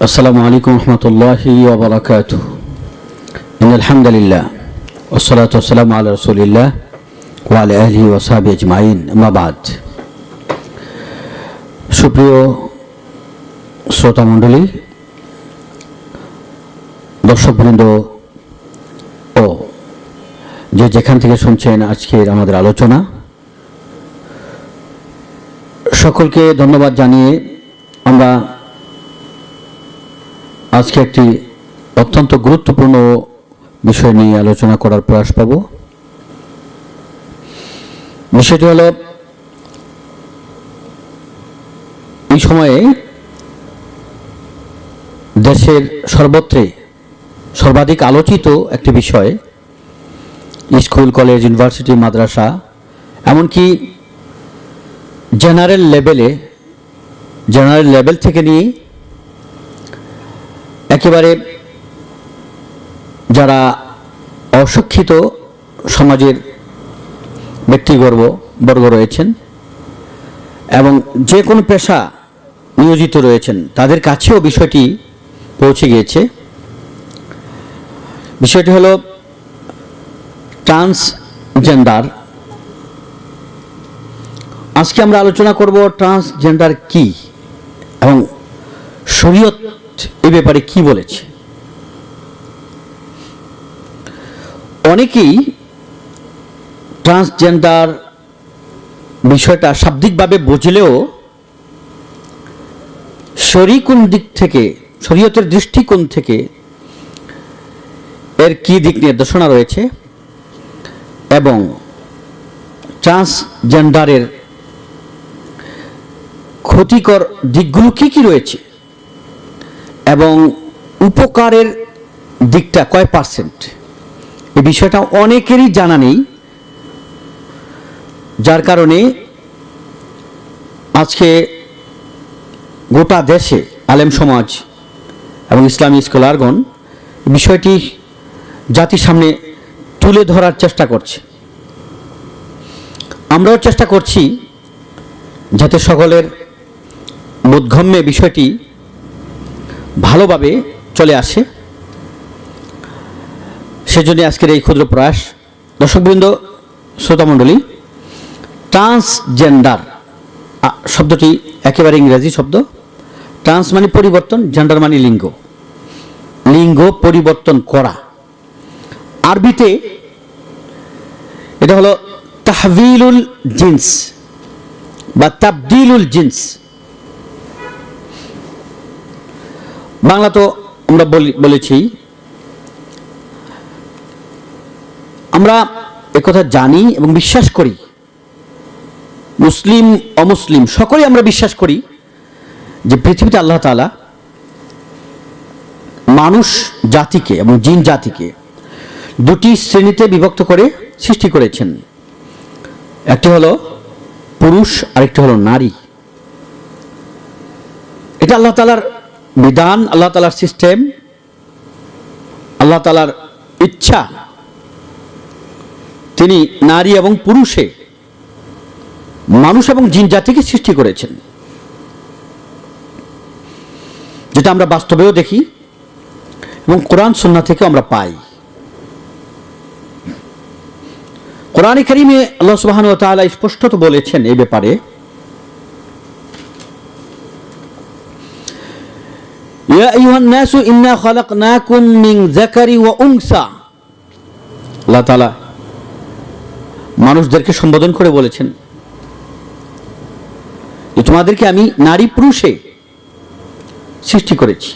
আসসালামু আলাইকুম রহমতুল্লাহি ওবরাকাত আলহামদুলিল্লাহ ওসলাত ওসালাম আল রসুলিল্লাহ ওয়াল আহলি ওসাব আজমাইন মাবাদ সুপ্রিয় শ্রোতামণ্ডলী দর্শকবৃন্দ ও যে যেখান থেকে শুনছেন আজকের আমাদের আলোচনা, সকলকে ধন্যবাদ জানিয়ে আমরা আজকে একটি অত্যন্ত গুরুত্বপূর্ণ বিষয় নিয়ে আলোচনা করার প্রয়াস পাব। বিষয়টি হল, এই সময়ে দেশের সর্বত্রে সর্বাধিক আলোচিত একটি বিষয়, স্কুল, কলেজ, ইউনিভার্সিটি, মাদ্রাসা, এমনকি জেনারেল লেভেলে, জেনারেল লেভেল থেকে নিয়ে একেবারে যারা অশিক্ষিত সমাজের ব্যক্তিগর্ব বর্গ রয়েছেন এবং যে কোনো পেশা নিয়োজিত রয়েছেন, তাদের কাছেও বিষয়টি পৌঁছে গিয়েছে। বিষয়টি হলো ট্রান্সজেন্ডার। আজকে আমরা আলোচনা করব ট্রান্সজেন্ডার কি এবং শরীয়ত এ ব্যাপারে কি বলেছে? অনেকেই ট্রান্সজেন্ডার বিষয়টা শাব্দিকভাবে বুঝলেও শরীকুন দিক থেকে, শরীয়তের দৃষ্টিকোণ থেকে এর কি দিক নির্দেশনা রয়েছে এবং ট্রান্সজেন্ডারের ক্ষতিকর দিকগুলো কি কি রয়েছে? এবং উপকারের দিকটা কয় পার্সেন্ট? এই বিষয়টা অনেকেরই জানা নেই, যার কারণে আজকে গোটা দেশে আলেম সমাজ এবং ইসলামী স্কলারগণ বিষয়টি জাতির সামনে তুলে ধরার চেষ্টা করছে। আমরাও চেষ্টা করছি যাতে সকলের বোধগম্যে বিষয়টি ভালোভাবে চলে আসে। সেজন্য আজকের এই ক্ষুদ্র প্রয়াস। দর্শকবৃন্দ শ্রোতামণ্ডলী ট্রান্সজেন্ডার শব্দটি একেবারে ইংরেজি শব্দ। ট্রান্স মানে পরিবর্তন জেন্ডার মানে লিঙ্গ। লিঙ্গ পরিবর্তন করা। আরবিতে এটা হলো তাহবিলুল জিন্স বা তাবদিলুল জিন্স। বাংলা তো আমরা বলি বলেছি। আমরা একথা জানি এবং বিশ্বাস করি। মুসলিম, অমুসলিম, সকলেই আমরা বিশ্বাস করি যে পৃথিবীতে আল্লাহ তাআলা মানুষ, জাতিকে এবং জিন জাতিকে দুটি শ্রেণীতে বিভক্ত করে সৃষ্টি করেছেন। একটি হলো পুরুষ, আরেকটি হলো নারী। এটা আল্লাহ তালার বিধান, আল্লাহ তালার সিস্টেম, আল্লাহ তালার ইচ্ছা। তিনি নারী এবং পুরুষে মানুষ এবং জিন জাতিকে সৃষ্টি করেছেন। যেটা আমরা বাস্তবেও দেখি এবং কোরআন সন্না থেকে আমরা পাই। কোরআন করিমে আল্লাহ তাআলা স্পষ্টত বলেছেন এই ব্যাপারে মানুষদেরকে সম্বোধন করে বলেছেন তোমাদেরকে আমি নারী পুরুষে সৃষ্টি করেছি।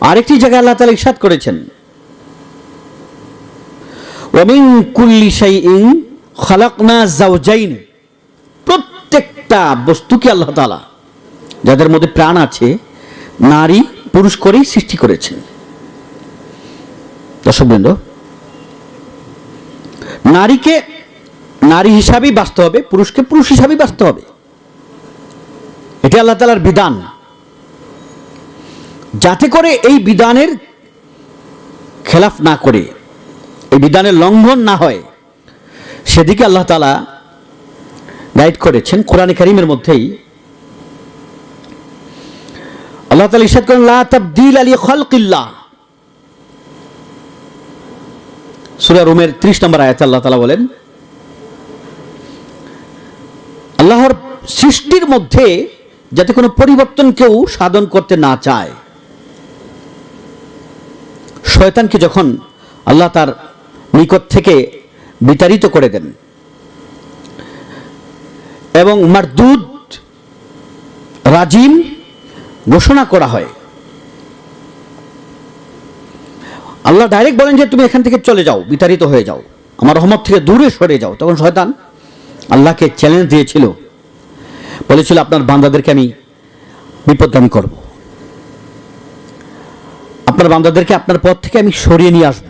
আরেকটি জায়গায় আল্লাহ তাআলা ইরশাদ করেছেন ওমিন কুল্লি শাইইন খালাকনা জাওজাইন প্রত্যেকটা বস্তুকে আল্লাহ তাআলা যাদের মধ্যে প্রাণ আছে, নারী, পুরুষ করেই সৃষ্টি করেছেন। দর্শকবৃন্দ, নারীকে নারী হিসাবেই বাঁচতে হবে, পুরুষকে পুরুষ হিসাবেই বাঁচতে হবে। এটা আল্লাহ তালার বিধান। যাতে করে এই বিধানের খেলাফ না করে, এই বিধানের লঙ্ঘন না হয়, সেদিকে আল্লাহ তালা গাইড করেছেন। কোরআন করিমের মধ্যেই আল্লাহ তালা ইসাদ করেন, লা তাবদিল আলী খলকিল্লাহ। সুরা রুমের ত্রিশ নম্বর আয়াত আল্লাহ তালা বলেন, আল্লাহর সৃষ্টির মধ্যে যাতে কোনো পরিবর্তন কেউ সাধন করতে না চায়, শয়তানকে যখন আল্লাহ তার নিকট থেকে বিতাড়িত করে দেন এবং মারদুদ, রাজিম ঘোষণা করা হয়। আল্লাহ ডাইরেক্ট বলেন যে, তুমি এখান থেকে চলে যাও, বিতাড়িত হয়ে যাও। আমার রহমত থেকে দূরে সরে যাও। তখন শয়তান আল্লাহকে চ্যালেঞ্জ দিয়েছিল। বলেছিল, আপনার বান্দাদেরকে আমি বিপদগামী করব। আপনার বান্দাদেরকে আপনার পথ থেকে আমি সরিয়ে নিয়ে আসব।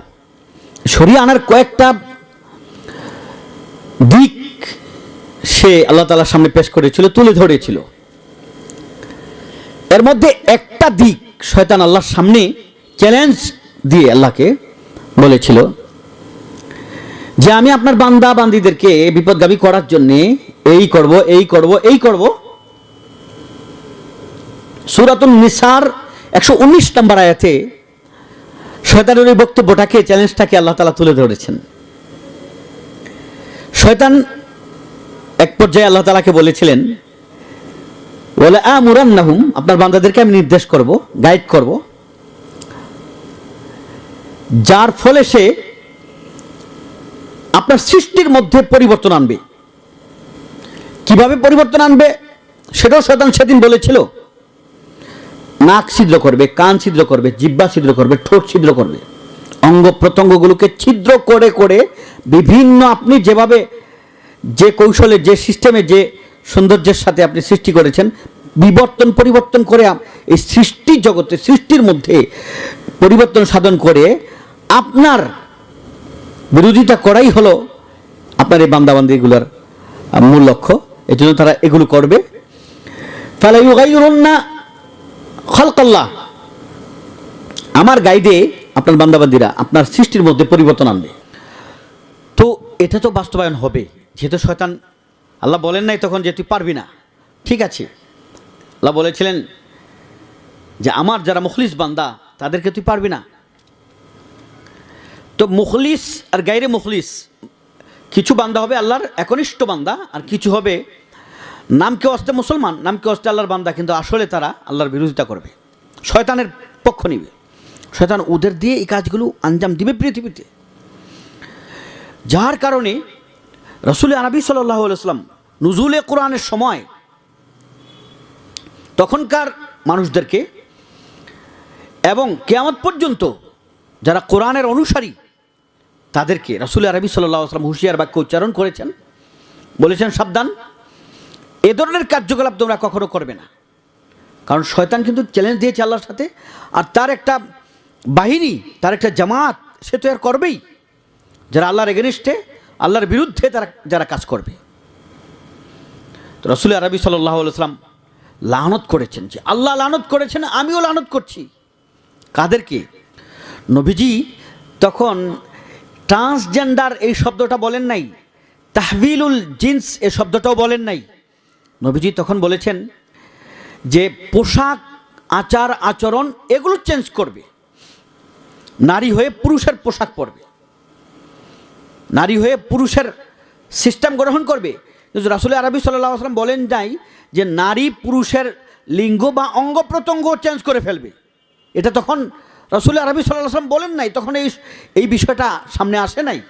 সরিয়ে আনার কয়েকটা দিক সে আল্লাহ তালার সামনে পেশ করেছিল, তুলে ধরেছিল। এর মধ্যে একটা দিক শয়তান আল্লাহর সামনে চ্যালেঞ্জ দিয়ে আল্লাহকে বলেছিল যে আমি আপনার বান্দা বান্দিদেরকে বিপদগামী করার জন্যে এই করব এই করব এই করব। সুরাতুল নিসার একশো উনিশ নম্বর আয়াতে শয়তানের ওই বক্তব্যটাকে চ্যালেঞ্জটাকে আল্লাহ তালা তুলে ধরেছেন। শয়তান এক পর্যায়ে আল্লাহ তালাকে বলেছিলেন আপনার বান্দাদেরকে আমি নির্দেশ করব গাইড করব। যার ফলে সে আপনার সৃষ্টির মধ্যে পরিবর্তন আনবে। কীভাবে পরিবর্তন আনবে? সেটাও শয়তান সেদিন বলেছিল। নাক ছিদ্র করবে, কান ছিদ্র করবে জিব্বা ছিদ্র করবে, ঠোঁট ছিদ্র করবে। অঙ্গ প্রত্যঙ্গগুলোকে ছিদ্র করে করে বিভিন্ন আপনি যেভাবে যে কৌশলে, যে সিস্টেমে, যে সৌন্দর্যের সাথে আপনি সৃষ্টি করেছেন বিবর্তন, পরিবর্তন করে এই সৃষ্টি জগতে, সৃষ্টির মধ্যে পরিবর্তন সাধন করে আপনার বিরোধিতা করাই হলো আপনার এই বান্দাবান্দিগুলোর মূল লক্ষ্য। এই জন্য তারা এগুলো করবে। তাহলে ইউগাইরুন্না খলকাল্লাহ। আমার গাইডে আপনার বান্দাবান্দিরা আপনার সৃষ্টির মধ্যে পরিবর্তন আনবে। তো এটা তো বাস্তবায়ন হবে। যেহেতু শয়তান, আল্লাহ বলেন নাই তখন যে তুই পারবি না। ঠিক আছে। আল্লাহ বলেছিলেন যে আমার যারা মুখলিস বান্দা, তাদেরকে তুই পারবি না। তো মুখলিস আর গাইরে মুখলিস, কিছু বান্দা হবে আল্লাহর একনিষ্ঠ বান্দা আর কিছু হবে নামকে অস্তে মুসলমান নামকে অস্তে আল্লাহর বান্দা, কিন্তু আসলে তারা আল্লাহর বিরোধিতা করবে। শয়তানের পক্ষ নিবে। শয়তান ওদের দিয়ে এই কাজগুলো আঞ্জাম দিবে পৃথিবীতে। যার কারণে রসুল আরবি সাল্লাহ সাল্লাম নুজুলে কোরআনের সময় তখনকার মানুষদেরকে এবং কেয়ামত পর্যন্ত যারা কোরআনের অনুসারী, তাদেরকে রসুল আরবি সাল্লাহ আসলাম হুঁশিয়ার বাক্য উচ্চারণ করেছেন, বলেছেন, সাবধান, এ ধরনের কার্যকলাপ তোমরা কখনো করবে না। কারণ শয়তান কিন্তু চ্যালেঞ্জ দিয়েছে আল্লাহর সাথে, আর তার একটা বাহিনী, তার একটা জামাত, সে তো আর করবেই। যারা আল্লাহর এগেনিস্টে আল্লাহর বিরুদ্ধে তারা, যারা কাজ করবে। রসুল আরবি সাল্লাহ সাল্লাম লানত করেছেন যে, আল্লাহ লানত করেছেন, আমিও লানত করছি। কাদেরকে? নবীজি তখন ট্রান্সজেন্ডার এই শব্দটা বলেন নাই, তাহবিলুল জিন্স এ শব্দটাও বলেন নাই। নবীজি তখন বলেছেন যে, পোশাক, আচার, আচরণ এগুলো চেঞ্জ করবে। নারী হয়ে পুরুষের পোশাক পরবে। নারী হয়ে পুরুষের সিস্টেম গ্রহণ করবে। রাসুল আরবি সাল্লাহ আসলাম বলেন নাই যে নারী পুরুষের লিঙ্গ বা অঙ্গ প্রত্যঙ্গ চেঞ্জ করে ফেলবে। এটা তখন রাসুল আরবি সাল্লাহ আসলাম বলেন নাই, তখন এই এই বিষয়টা সামনে আসে নাই।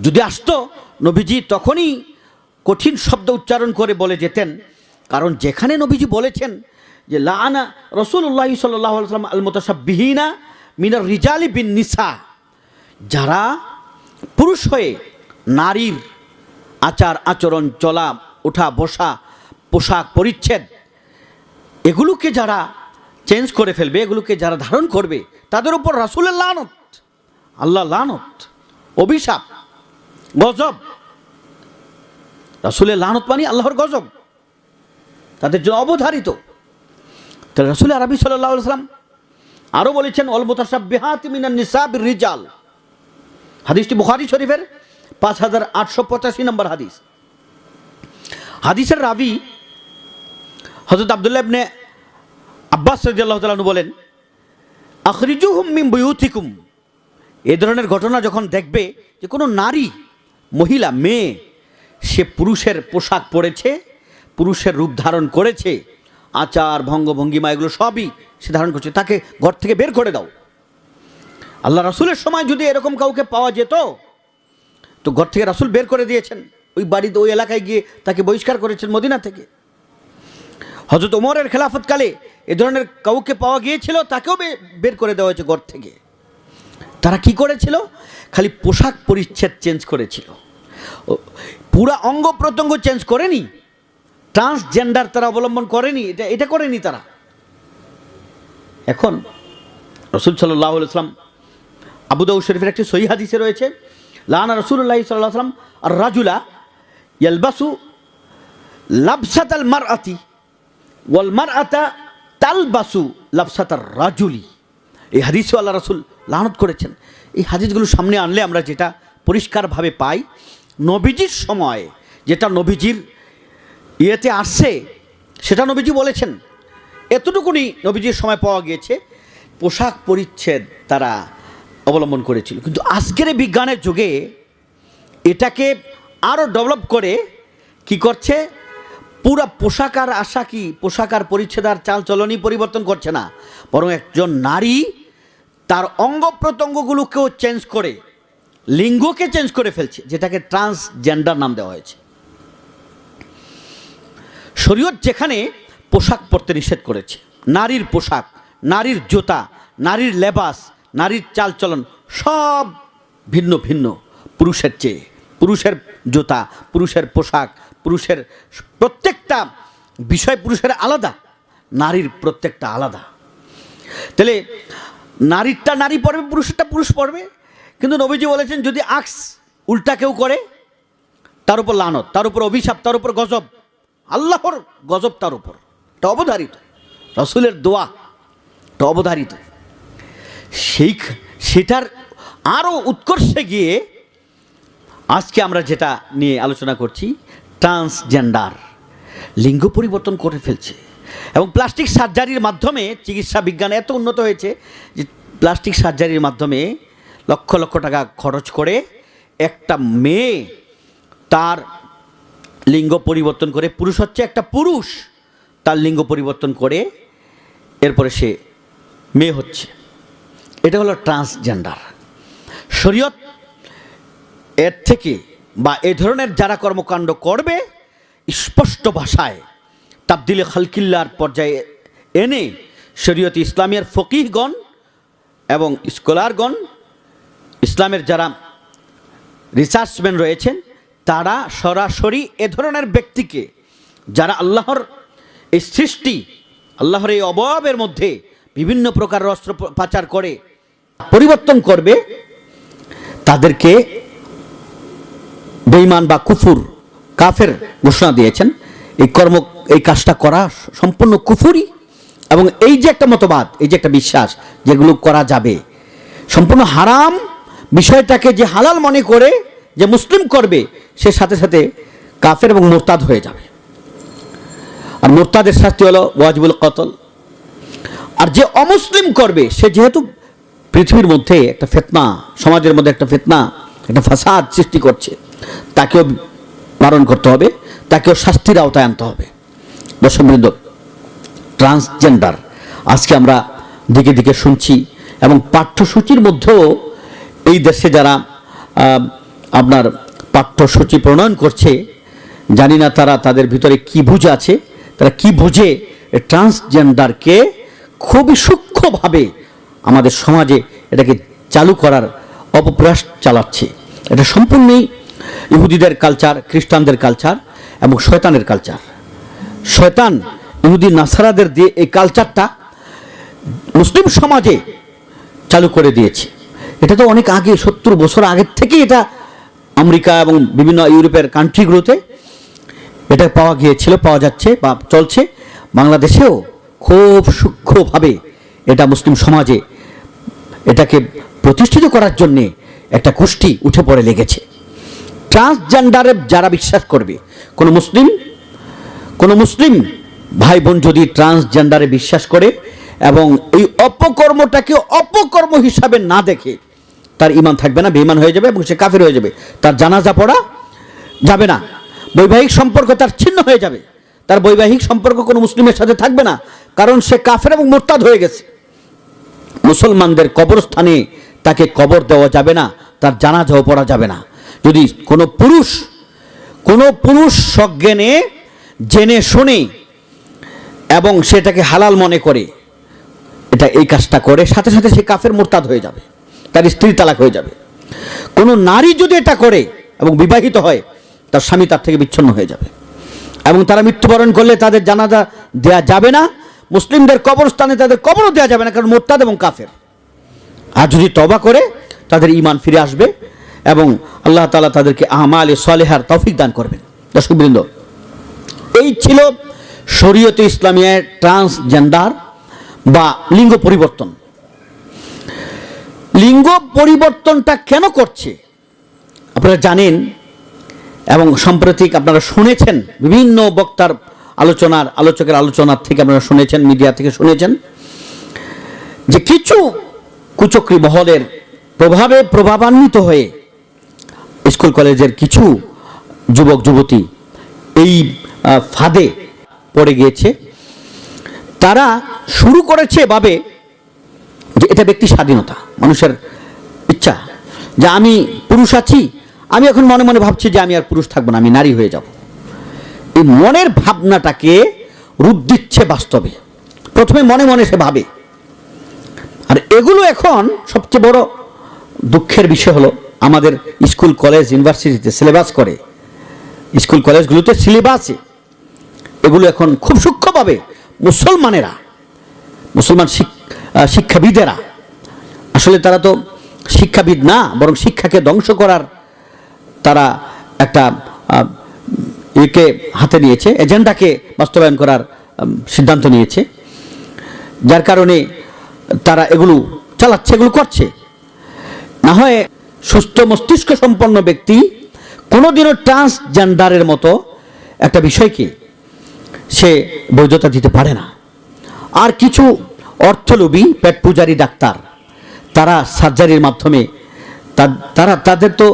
যদি আসতো, নবীজি তখনই কঠিন শব্দ উচ্চারণ করে বলে যেতেন। কারণ যেখানে নবীজি বলেছেন যে লানা রসুল্লাহ সাল্লাহ সাল্লাম আল মোতাসাবিহীনা মিনার রিজালি বিন নিসা। যারা পুরুষ হয়ে নারীর আচার আচরণ, চলা, ওঠা, বসা, পোশাক পরিচ্ছেদ, এগুলোকে যারা চেঞ্জ করে ফেলবে, এগুলোকে যারা ধারণ করবে, তাদের উপর রাসুলের লানত আল্লাহ লানত, অভিশাপ, গজব। রাসুলের লানত মানে আল্লাহর গজব। তাদের জন্য অবধারিত। তো রাসুল আরবি সাল্লাহ সাল্লাম আরও বলেছেন অলমতাসাব বেহাত মিনান নিসাব রিজাল। হাদিসটি বুখারি শরীফের। পাঁচ হাজার আটশো পঁচাশি নম্বর হাদিস। হাদিসের রাবি হজরত আবদুল্লাহ ইবনে আব্বাস রাদিয়াল্লাহু তাআলা বলেন, আখরিজুহুম মিন বুয়ুতিকুম। এ ধরনের ঘটনা যখন দেখবে যে কোনো নারী, মহিলা, মেয়ে, সে পুরুষের পোশাক পরেছে, পুরুষের রূপ ধারণ করেছে, আচার ভঙ্গভঙ্গিমা এগুলো সবই সে ধারণ করছে, তাকে ঘর থেকে বের করে দাও। আল্লাহ রাসুলের সময় যদি এরকম কাউকে পাওয়া যেত তো ঘর থেকে রাসুল বের করে দিয়েছেন। ওই বাড়িতে, ওই এলাকায় গিয়ে তাকে বহিষ্কার করেছেন মদিনা থেকে। হজরত ওমরের খেলাফতকালে এ ধরনের কাউকে পাওয়া গিয়েছিল, তাকেও বের করে দেওয়া হয়েছে ঘর থেকে। তারা কি করেছিল? খালি পোশাক পরিচ্ছেদ চেঞ্জ করেছিল। পুরা অঙ্গ প্রত্যঙ্গ চেঞ্জ করেনি। ট্রান্সজেন্ডার তারা অবলম্বন করেনি, এটা এটা করেনি তারা। এখন রসুল সাল্লাহ ইসলাম আবু দাউদ শরীফের একটি সহি হাদিসে রয়েছে লানা রসুল্লাহ সাল্লাহ সাল্লাম আর রাজুলা ইয়ালবাসু লাবসাত আল মার আতি ওয়াল মার আতা তালবাসু লাবসাত আর রাজুলি। এই হাদিসও আল্লাহ রসুল লানত করেছেন। এই হাদিসগুলো সামনে আনলে আমরা যেটা পরিষ্কারভাবে পাই, নবীজির সময় যেটা নবীজির ইয়েতে আসছে, সেটা নবীজি বলেছেন। এতটুকুনি নবীজির সময় পাওয়া গিয়েছে, পোশাক পরিচ্ছেদ তারা অবলম্বন করেছিল। কিন্তু আজকের বিজ্ঞানের যুগে এটাকে আরও ডেভেলপ করে কি করছে? পুরা পোশাক আর আশা কি পোশাক আর পরিচ্ছেদ আর চাল চলনই পরিবর্তন করছে না। বরং একজন নারী তার অঙ্গ প্রত্যঙ্গগুলোকেও চেঞ্জ করে, লিঙ্গকে চেঞ্জ করে ফেলছে, যেটাকে ট্রান্সজেন্ডার নাম দেওয়া হয়েছে। শরীয়ত যেখানে পোশাক পরতে নিষেধ করেছে, নারীর পোশাক, নারীর জুতা, নারীর লেবাস নারীর চালচলন সব ভিন্ন ভিন্ন। পুরুষের চেয়ে, পুরুষের জুতা, পুরুষের পোশাক, পুরুষের প্রত্যেকটা বিষয় পুরুষের আলাদা, নারীর প্রত্যেকটা আলাদা। তাহলে নারীরটা নারী পড়বে, পুরুষেরটা পুরুষ পড়বে। কিন্তু নবীজি বলেছেন, যদি আক্স উল্টা কেউ করে, তার উপর লানত, তার উপর অভিশাপ, তার উপর গজব, আল্লাহর গজব তার উপর। এটা অবধারিত। রসুলের দোয়া, এটা অবধারিত। সেই সেটার আরও উৎকর্ষে গিয়ে আজকে আমরা যেটা নিয়ে আলোচনা করছি, ট্রান্সজেন্ডার, লিঙ্গ পরিবর্তন করে ফেলছে। এবং প্লাস্টিক সার্জারির মাধ্যমে চিকিৎসা বিজ্ঞান এত উন্নত হয়েছে যে প্লাস্টিক সার্জারির মাধ্যমে লক্ষ লক্ষ টাকা খরচ করে একটা মেয়ে তার লিঙ্গ পরিবর্তন করে, পুরুষ হচ্ছে একটা পুরুষ তার লিঙ্গ পরিবর্তন করে, এরপরে সে মেয়ে হচ্ছে। এটা হলো ট্রান্সজেন্ডার শরীয়ত এর থেকে বা এ ধরনের যারা কর্মকাণ্ড করবে, স্পষ্ট ভাষায় তাবদিলে খালকিল্লার পর্যায়ে এনে শরীয়ত ইসলামের ফকিহগণ এবং স্কলারগণ, ইসলামের যারা রিসার্চম্যান রয়েছেন, তারা সরাসরি এ ধরনের ব্যক্তিকে, যারা আল্লাহর এই সৃষ্টি, আল্লাহর এই অবয়বের মধ্যে বিভিন্ন প্রকার অস্ত্র পাচার করে পরিবর্তন করবে, তাদেরকে বেইমান বা কুফুর, কাফের ঘোষণা দিয়েছেন। এই কর্ম, এই কাজটা করা সম্পূর্ণ কুফুরি এবং এই যে একটা মতবাদ, এই যে একটা বিশ্বাস, যেগুলো করা যাবে, সম্পূর্ণ হারাম বিষয়টাকে যে হালাল মনে করে যে মুসলিম করবে, সে সাথে সাথে কাফের এবং মোরতাদ হয়ে যাবে। আর মোরতাদের শাস্তি হলো ওয়াজিবুল কতল। আর যে অমুসলিম করবে, সে যেহেতু পৃথিবীর মধ্যে একটা ফেতনা, সমাজের মধ্যে একটা ফেতনা, একটা ফাসাদ সৃষ্টি করছে। তাকেও বারণ করতে হবে, তাকেও শাস্তির আওতায় আনতে হবে। দর্শকবৃন্দ ট্রান্সজেন্ডার, আজকে আমরা দিকে দিকে শুনছি এবং পাঠ্যসূচির মধ্যেও এই দেশে যারা আপনার পাঠ্যসূচি প্রণয়ন করছে, জানি না তারা তাদের ভিতরে কি বুঝ আছে, তারা কি বুঝে ট্রান্সজেন্ডারকে খুবই সূক্ষ্মভাবে আমাদের সমাজে এটাকে চালু করার অপপ্রয়াস চালাচ্ছে। এটা সম্পূর্ণই ইহুদিদের কালচার খ্রিস্টানদের কালচার এবং শয়তানের কালচার শয়তান, ইহুদি, নাসারাদের দিয়ে এই কালচারটা মুসলিম সমাজে চালু করে দিয়েছে। এটা তো অনেক আগে, সত্তর বছর আগের থেকে এটা আমেরিকা এবং বিভিন্ন ইউরোপের কান্ট্রিগুলোতে এটা পাওয়া গিয়েছিল, পাওয়া যাচ্ছে বা চলছে। বাংলাদেশেও খুব সূক্ষ্মভাবে এটা মুসলিম সমাজে এটাকে প্রতিষ্ঠিত করার জন্যে একটা গোষ্ঠী উঠে পড়ে লেগেছে। ট্রান্সজেন্ডারে যারা বিশ্বাস করবে, কোনো মুসলিম কোনো মুসলিম ভাই বোন যদি ট্রান্সজেন্ডারে বিশ্বাস করে এবং এই অপকর্মটাকে অপকর্ম হিসাবে না দেখে, তার ইমান থাকবে না, বেঈমান হয়ে যাবে এবং সে কাফের হয়ে যাবে। তার জানাজা পড়া যাবে না, বৈবাহিক সম্পর্ক তার ছিন্ন হয়ে যাবে। তার বৈবাহিক সম্পর্ক কোনো মুসলিমের সাথে থাকবে না, কারণ সে কাফের এবং মোরতাদ হয়ে গেছে। মুসলমানদের কবরস্থানে তাকে কবর দেওয়া যাবে না, তার জানাজাও পড়া যাবে না। যদি কোনো পুরুষ কোনো পুরুষ সজ্ঞানে জেনে শুনে এবং সেটাকে হালাল মনে করে, এটা এই কাজটা করে, সাথে সাথে সে কাফের মোরতাদ হয়ে যাবে, তার স্ত্রী তালাক হয়ে যাবে। কোনো নারী যদি এটা করে এবং বিবাহিত হয়, তার স্বামী তার থেকে বিচ্ছিন্ন হয়ে যাবে। এবং তারা মৃত্যুবরণ করলে তাদের জানাজা দেয়া যাবে না মুসলিমদের কবরস্থানে তাদের কবরও দেওয়া যাবে না, কারণ মোরতাদ এবং কাফের। আর যদি তবা করে, তাদের ইমান ফিরে আসবে এবং আল্লাহ তালা তাদেরকে আমাল সলেহার তৌফিক দান করবেন। দর্শকবৃন্দ এই ছিল শরীয়তে ইসলামিয়ার ট্রান্সজেন্ডার বা লিঙ্গ পরিবর্তন। লিঙ্গ পরিবর্তনটা কেন করছে? আপনারা জানেন এবং সাম্প্রতিক আপনারা শুনেছেন বিভিন্ন বক্তার আলোচনার, আলোচকের আলোচনার থেকে আপনারা শুনেছেন, মিডিয়া থেকে শুনেছেন যে কিছু কুচক্রী মহলের প্রভাবে প্রভাবান্বিত হয়ে স্কুল কলেজের কিছু যুবক, যুবতী এই ফাঁদে পড়ে গিয়েছে। তারা শুরু করেছে ভাবে যে এটা ব্যক্তি স্বাধীনতা, মানুষের ইচ্ছা। যে আমি পুরুষ আছি, আমি এখন মনে মনে ভাবছি যে আমি আর পুরুষ থাকব না, আমি নারী হয়ে যাব। এই মনের ভাবনাটাকে রূপ দিচ্ছে বাস্তবে। প্রথমে মনে মনে সে ভাবে। আর এগুলো এখন সবচেয়ে বড় দুঃখের বিষয় হলো, আমাদের স্কুল, কলেজ, ইউনিভার্সিটিতে সিলেবাস করে। স্কুল, কলেজগুলোতে সিলেবাসে এগুলো এখন খুব সূক্ষ্মভাবে মুসলমানেরা, মুসলমান শিক্ষাবিদেরা, আসলে তারা তো শিক্ষাবিদ না, বরং শিক্ষাকে ধ্বংস করার তারা একটা একে হাতে নিয়েছে। এজেন্ডাকে বাস্তবায়ন করার সিদ্ধান্ত নিয়েছে। যার কারণে তারা এগুলো চালাচ্ছে, এগুলো করছে। না হয় সুস্থ মস্তিষ্ক সম্পন্ন ব্যক্তি কোনোদিনও ট্রান্সজেন্ডারের মতো একটা বিষয়কে সে বৈধতা দিতে পারে না। আর কিছু অর্থলোভী, পেট পূজারী ডাক্তার, তারা সার্জারির মাধ্যমে তারা, তাদের তো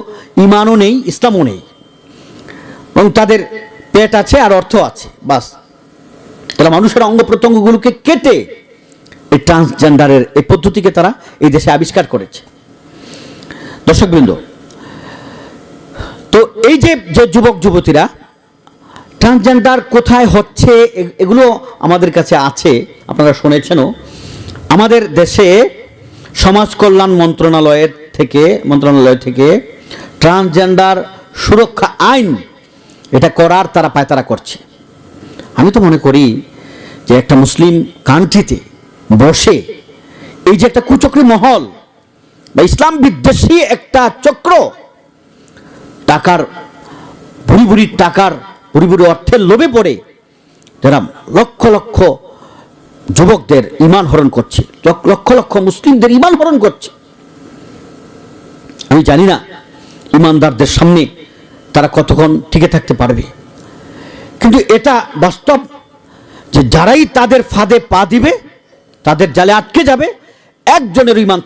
ইমানও নেই, ইসলামও নেই। এবং তাদের পেট আছে আর অর্থ আছে, বাস। তারা মানুষের অঙ্গ প্রত্যঙ্গগুলোকে কেটে এই ট্রান্সজেন্ডারের এই পদ্ধতিকে তারা এই দেশে আবিষ্কার করেছে। দর্শকবৃন্দ, তো এই যে যে যুবক, যুবতীরা ট্রান্সজেন্ডার কোথায় হচ্ছে এগুলো আমাদের কাছে আছে, আপনারা শুনেছেনও। আমাদের দেশে সমাজ কল্যাণ মন্ত্রণালয়ের থেকে, মন্ত্রণালয় থেকে ট্রান্সজেন্ডার সুরক্ষা আইন এটা করার তারা পায়তারা করছে। আমি তো মনে করি যে একটা মুসলিম কান্ট্রিতে বসে এই যে একটা কুচক্রী মহল বা ইসলাম বিদ্বেষী একটা চক্র, টাকার, ভুরি ভুরি টাকার, ভুরি ভুরি অর্থের লোভে পড়ে যারা লক্ষ লক্ষ যুবকদের ইমান হরণ করছে, লক্ষ লক্ষ লক্ষ মুসলিমদের ইমান হরণ করছে। আমি জানি না ইমানদারদের সামনে তারা কতক্ষণ টিকে থাকতে পারবে কিন্তু এটা বাস্তব যে যারাই তাদের ফাঁদে পা দিবে, তাদের জালে আটকে যাবে, একজনের ইমান।